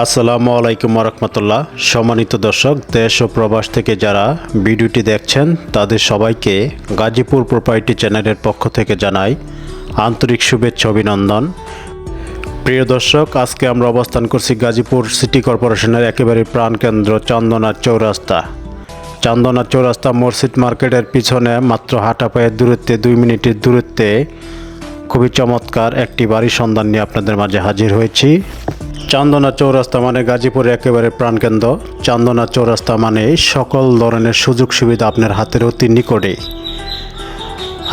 আসসালামু আলাইকুম রহমতুল্লাহ সম্মানিত দর্শক, দেশ ও প্রবাস থেকে যারা ভিডিওটি দেখছেন, তাদের সবাইকে গাজীপুর প্রোপার্টি চ্যানেলের পক্ষ থেকে জানাই আন্তরিক শুভেচ্ছা, অভিনন্দন। প্রিয় দর্শক, আজকে আমরা অবস্থান করছি গাজীপুর সিটি কর্পোরেশনের একেবারে প্রাণকেন্দ্র চান্দনা চৌরাস্তা। চান্দনা চৌরাস্তা মসজিদ মার্কেটের পিছনে মাত্র হাঁটা পায়ের দূরত্বে, দুই মিনিটের দূরত্বে খুবই চমৎকার একটি বাড়ির সন্ধান নিয়ে আপনাদের মাঝে হাজির হয়েছি। চান্দনা চৌরাস্তা মানে গাজীপুরে একেবারে প্রাণকেন্দ্র। চান্দনা চৌরাস্তা মানে সকল ধরনের সুযোগ সুবিধা আপনার হাতের অতি নিকটে।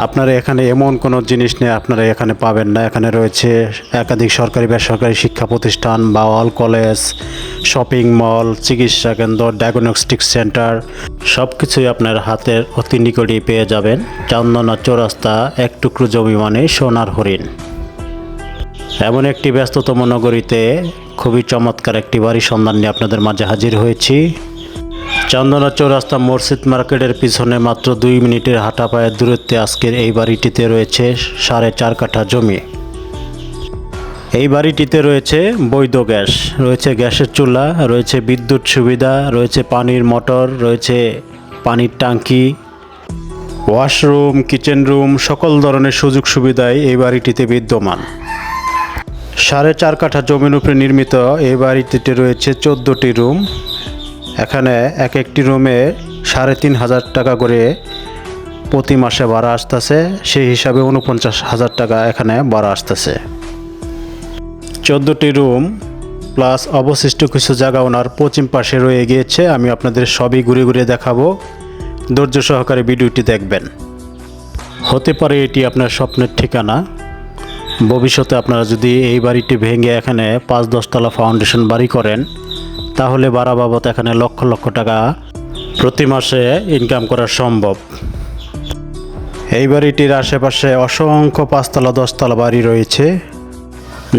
আপনারা এখানে এমন কোনো জিনিস নেই আপনারা এখানে পাবেন না। এখানে রয়েছে একাধিক সরকারি বেসরকারি শিক্ষা প্রতিষ্ঠান, বাওয়াল কলেজ, শপিং মল, চিকিৎসা কেন্দ্র ডায়াগনস্টিক সেন্টার সব কিছুই আপনার হাতের অতি নিকটেই পেয়ে যাবেন। চান্দনা চৌরাস্তা, এক টুকরো জমি মানে সোনার হরিণ। এমন একটি ব্যস্ততম নগরীতে খুবই চমৎকার একটি বাড়ির সন্ধান নিয়ে আপনাদের মাঝে হাজির হয়েছি। চন্দনা চৌরাস্তা মসজিদ মার্কেটের পিছনে মাত্র দুই মিনিটের হাঁটা পায়ের দূরত্বে আজকের এই বাড়িটিতে রয়েছে সাড়ে চার কাঠা জমি। এই বাড়িটিতে রয়েছে বৈধ গ্যাস, রয়েছে গ্যাসের চুলা, রয়েছে বিদ্যুৎ সুবিধা, রয়েছে পানির মোটর, রয়েছে পানির ট্যাঙ্কি, ওয়াশরুম, কিচেন রুম, সকল ধরনের সুযোগ সুবিধাই এই বাড়িটিতে বিদ্যমান। সাড়ে চার কাঠা জমির উপরে নির্মিত এই বাড়িটিতে রয়েছে চোদ্দোটি রুম এখানে এক একটি রুমে সাড়ে তিন হাজার টাকা করে প্রতি মাসে ভাড়া আসতেছে। সেই হিসাবে উনপঞ্চাশ হাজার টাকা এখানে ভাড়া আসতেছে। চোদ্দোটি রুম প্লাস অবশিষ্ট কিছু জায়গা ওনার পশ্চিম পাশে রয়ে গিয়েছে। আমি আপনাদের সবই ঘুরে ঘুরে দেখাবো। ধৈর্য সহকারে ভিডিওটি দেখবেন। হতে পারে এটি আপনার স্বপ্নের ঠিকানা। ভবিষ্যতে আপনারা যদি এই বাড়িটি ভেঙে এখানে পাঁচ দশতলা ফাউন্ডেশন বাড়ি করেন তাহলে ভাড়া বাবদ এখানে লক্ষ লক্ষ টাকা প্রতি মাসে ইনকাম করা সম্ভব। এই বাড়িটির আশেপাশে অসংখ্য পাঁচতলা, দশতলা বাড়ি রয়েছে।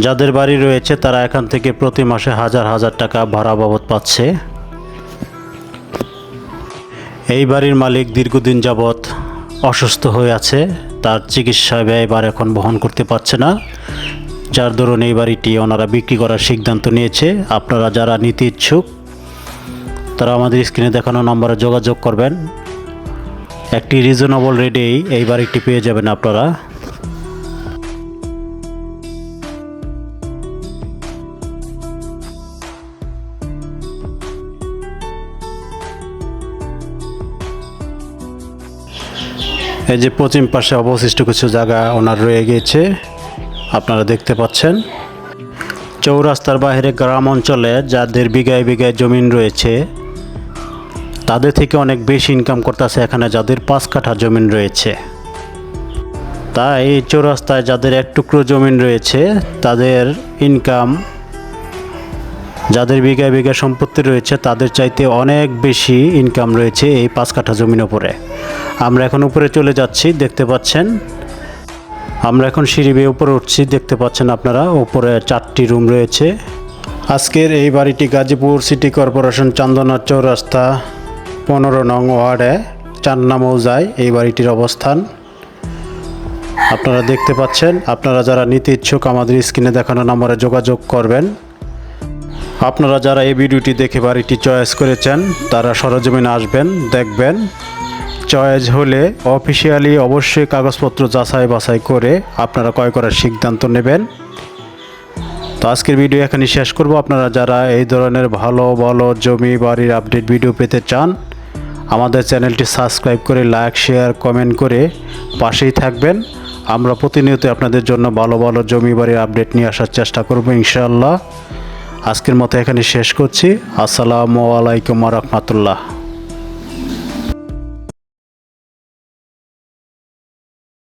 যাদের বাড়ি রয়েছে, তারা এখান থেকে প্রতি মাসে হাজার হাজার টাকা ভাড়া বাবদ পাচ্ছে। এই বাড়ির মালিক দীর্ঘদিন যাবৎ অসুস্থ হয়ে আছে। তার চিকিৎসা ব্যয়বার এখন বহন করতে পারছে না। যার দরুন এই বাড়িটি ওনারা বিক্রি করার সিদ্ধান্ত নিয়েছে। আপনারা যারা নিতে ইচ্ছুক, তারা আমাদের স্ক্রিনে দেখানো নম্বরে যোগাযোগ করবেন। একটি রিজনেবল রেটেই এই বাড়িটি পেয়ে যাবেন আপনারা। এই যে পশ্চিম পাশে অবশিষ্ট কিছু জায়গা ওনার রয়ে গিয়েছে। আপনারা দেখতে পাচ্ছেন। চৌরাস্তার বাইরে গ্রাম অঞ্চলে যাদের বিঘায় বিঘায় জমিন রয়েছে, তাদের থেকে অনেক বেশি ইনকাম করতেছে এখানে যাদের পাঁচ কাঠা জমিন রয়েছে। তাই এই চৌরাস্তায় যাদের এক টুকরো জমিন রয়েছে, তাদের ইনকাম যাদের বিঘায় বিঘা সম্পত্তি রয়েছে, তাদের চাইতে অনেক বেশি ইনকাম রয়েছে এই পাঁচ কাঠা জমির ওপরে আমরা এখন উপরে চলে যাচ্ছি, দেখতে পাচ্ছেন। আমরা এখন সিঁড়ি বেয়ে উপরে উঠছি, দেখতে পাচ্ছেন আপনারা, উপরে চারটি রুম রয়েছে। আজকের এই বাড়িটি গাজীপুর সিটি কর্পোরেশন চান্দনা চৌরাস্তা পনেরো নং ওয়ার্ডে, চান্না মৌজায় এই বাড়িটির অবস্থান। আপনারা দেখতে পাচ্ছেন, আপনারা যারা নিতে ইচ্ছুক আমাদের স্ক্রিনে দেখানো নম্বরে যোগাযোগ করবেন। আপনারা যারা এই ভিডিওটি দেখে বাড়িটি চয়েস করেছেন, তারা সরজমিনে আসবেন, দেখবেন। চয়েস হলে অফিসিয়ালি অবশ্যই কাগজপত্র যাচাই বাছাই করে আপনারা ক্রয় করার সিদ্ধান্ত নেবেন। তো আজকের ভিডিও এখানে শেষ করব। আপনারা যারা এই ধরনের ভালো ভালো জমি বাড়ির আপডেট ভিডিও পেতে চান, আমাদের চ্যানেলটি সাবস্ক্রাইব করে লাইক, শেয়ার, কমেন্ট করে পাশেই থাকবেন। আমরা প্রতিনিয়ত আপনাদের জন্য ভালো ভালো জমি বাড়ির আপডেট নিয়ে আসার চেষ্টা করব ইনশাআল্লাহ। আজকের মতো এখানে শেষ করছি। আসসালামু আলাইকুম রহমতুল্লাহ।